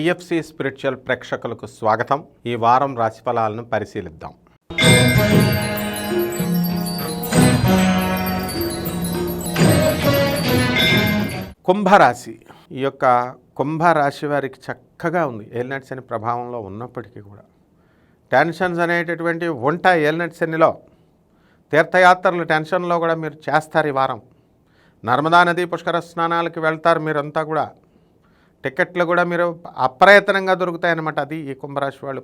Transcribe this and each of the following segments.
DFC spiritual ప్రేక్షకులకు స్వాగతం. ఈ వారం రాశిఫలాలను పరిశీలిద్దాం. కుంభరాశి. ఈ యొక్క కుంభరాశి వారికి చక్కగా ఉంది. ఏలినట్ శని ప్రభావంలో ఉన్నప్పటికీ కూడా. టెన్షన్స్ అనేటటువంటి ఉంటాయి ఏలినట్ శనిలో తీర్థయాత్రలు టెన్షన్లో కూడా మీరు చేస్తారు ఈ వారం. నర్మదా నది పుష్కర స్నానాలకి వెళ్తారు మీరంతా కూడా. టికెట్లు కూడా మీరు అప్రయత్నంగా దొరుకుతాయన్నమాట. అది ఈ కుంభరాశి వాళ్ళు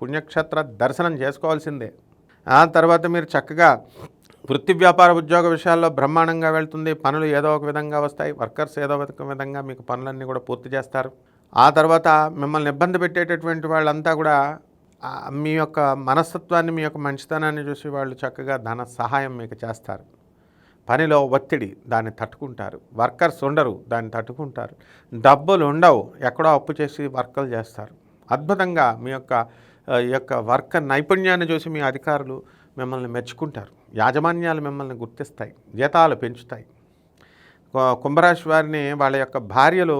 పుణ్యక్షేత్ర దర్శనం చేసుకోవాల్సిందే. ఆ తర్వాత మీరు చక్కగా వృత్తి వ్యాపార ఉద్యోగ విషయాల్లో బ్రహ్మాండంగా వెళ్తుంది. పనులు ఏదో ఒక విధంగా వస్తాయి. వర్కర్స్ ఏదో ఒక విధంగా మీకు పనులన్నీ కూడా పూర్తి చేస్తారు. ఆ తర్వాత మిమ్మల్ని ఇబ్బంది పెట్టేటటువంటి వాళ్ళంతా కూడా మీ యొక్క మనస్తత్వాన్ని మీ యొక్క మంచితనాన్ని చూసి వాళ్ళు చక్కగా ధన సహాయం మీకు చేస్తారు. పనిలో ఒత్తిడి దాన్ని తట్టుకుంటారు. వర్కర్స్ ఉండరు దాన్ని తట్టుకుంటారు. డబ్బులు ఉండవు ఎక్కడో అప్పు చేసి వర్కలు చేస్తారు. అద్భుతంగా మీ యొక్క ఈ యొక్క వర్క్ నైపుణ్యాన్ని చూసి మీ అధికారులు మిమ్మల్ని మెచ్చుకుంటారు. యాజమాన్యాలు మిమ్మల్ని గుర్తిస్తాయి జీతాలు పెంచుతాయి. కుంభరాశి వారిని వాళ్ళ యొక్క భార్యలు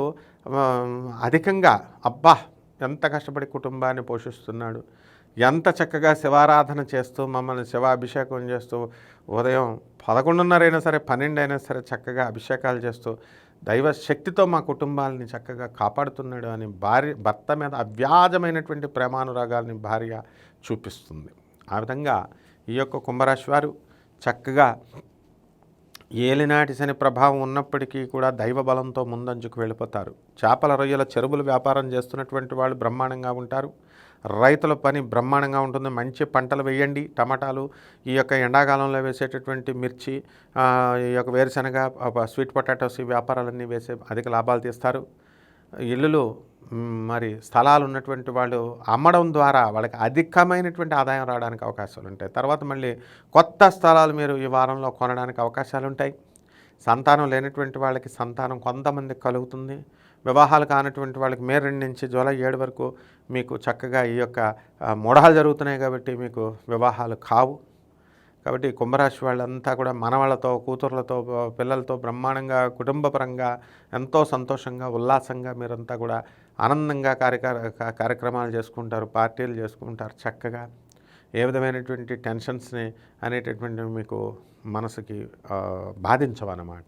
అధికంగా అబ్బా ఎంత కష్టపడి కుటుంబాన్ని పోషిస్తున్నాడు. ఎంత చక్కగా శివారాధన చేస్తూ మమ్మల్ని శివాభిషేకం చేస్తూ ఉదయం పదకొండున్నర అయినా సరే పన్నెండు అయినా సరే చక్కగా అభిషేకాలు చేస్తూ దైవ శక్తితో మా కుటుంబాలని చక్కగా కాపాడుతున్నాడు అని భార్య భర్త మీద అవ్యాజమైనటువంటి ప్రేమానురాగాల్ని భార్య చూపిస్తుంది. ఆ విధంగా ఈ యొక్క కుంభరాశి వారు చక్కగా ఏలినాటి శని ప్రభావం ఉన్నప్పటికీ కూడా దైవ బలంతో ముందంజుకు వెళ్ళిపోతారు. చేపల రొయ్యల చెరువులు వ్యాపారం చేస్తున్నటువంటి వాళ్ళు బ్రహ్మాండంగా ఉంటారు. రైతుల పని బ్రహ్మాండంగా ఉంటుంది. మంచి పంటలు వేయండి. టమాటాలు ఈ యొక్క ఎండాకాలంలో వేసేటటువంటి మిర్చి ఈ యొక్క వేరుశనగ స్వీట్ పొటాటోస్ ఈ వ్యాపారాలన్నీ వేసే అధిక లాభాలు తీస్తారు. ఇల్లులు మరి స్థలాలు ఉన్నటువంటి వాళ్ళు అమ్మడం ద్వారా వాళ్ళకి అధికమైనటువంటి ఆదాయం రావడానికి అవకాశాలు ఉంటాయి. తర్వాత మళ్ళీ కొత్త స్థలాలు మీరు ఈ వారంలో కొనడానికి అవకాశాలు ఉంటాయి. సంతానం లేనటువంటి వాళ్ళకి సంతానం కొంతమందికి కలుగుతుంది. వివాహాలు కానటువంటి వాళ్ళకి మే రెండు నుంచి జూలై ఏడు వరకు మీకు చక్కగా ఈ యొక్క మూఢాలు జరుగుతున్నాయి కాబట్టి మీకు వివాహాలు కావు. కాబట్టి కుంభరాశి వాళ్ళంతా కూడా మనవాళ్ళతో కూతుర్లతో పిల్లలతో బ్రహ్మాండంగా కుటుంబపరంగా ఎంతో సంతోషంగా ఉల్లాసంగా మీరంతా కూడా ఆనందంగా కార్యక్ర కార్యక్రమాలు చేసుకుంటారు పార్టీలు చేసుకుంటారు చక్కగా. ఏ విధమైనటువంటి టెన్షన్స్ని అనేటటువంటి మీకు మనసుకి బాధించవన్నమాట.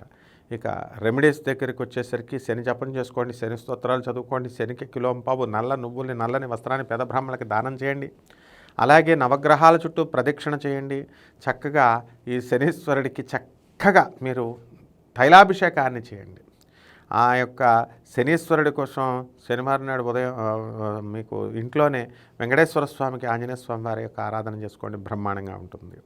ఇక రెమెడీస్ దగ్గరికి వచ్చేసరికి శని జపం చేసుకోండి శని స్తోత్రాలు చదువుకోండి శనికి కిలోంపావు నల్ల నువ్వుల్ని నల్లని వస్త్రాన్ని పేద బ్రాహ్మణులకి దానం చేయండి. అలాగే నవగ్రహాల చుట్టూ ప్రదక్షిణ చేయండి. చక్కగా ఈ శనీశ్వరుడికి చక్కగా మీరు తైలాభిషేకాన్ని చేయండి. ఆ యొక్క శనీశ్వరుడి కోసం శనివారం నాడు ఉదయం మీకు ఇంట్లోనే వెంకటేశ్వర స్వామికి ఆంజనేయ స్వామి వారి యొక్క ఆరాధన చేసుకోండి బ్రహ్మాండంగా ఉంటుంది.